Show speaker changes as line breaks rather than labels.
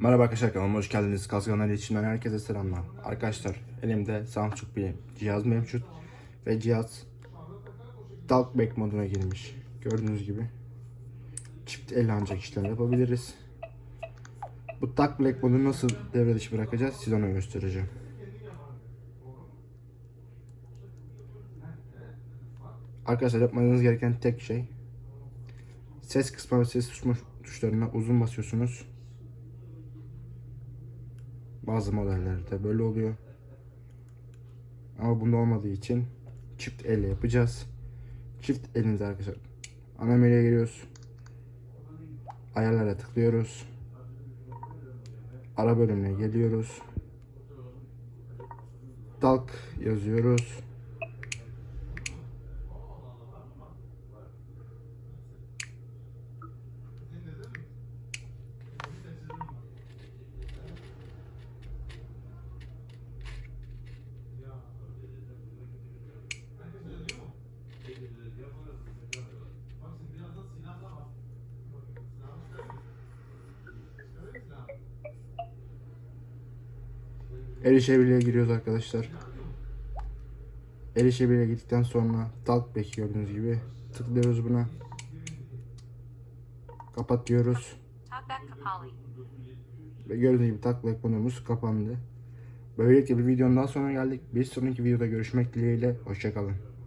Merhaba arkadaşlar kanalıma hoş geldiniz. Kazganlar içinden herkese selamlar. Arkadaşlar elimde Samsung bir cihaz mevcut ve cihaz Talkback moduna girmiş. Gördüğünüz gibi çift el ancak işlem yapabiliriz. Bu Talkback modunu nasıl devre dışı bırakacağız size onu göstereceğim. Arkadaşlar yapmanız gereken tek şey ses kısmı ve ses tuşlarına uzun basıyorsunuz. Bazı modellerde böyle oluyor. Ama bunda olmadığı için çift elle yapacağız. Çift elinizde arkadaşlar. Ana menüye giriyoruz. Ayarlara tıklıyoruz. Ara bölümüne geliyoruz. Talk yazıyoruz. Erişebilir'e giriyoruz arkadaşlar. Erişebilir'e gittikten sonra Talkback gördüğünüz gibi tıklıyoruz buna. Kapat diyoruz. Ve gördüğünüz gibi Talkback konumuz kapandı. Böylelikle bir videonun daha sonra geldik. Bir sonraki videoda görüşmek dileğiyle. Hoşçakalın.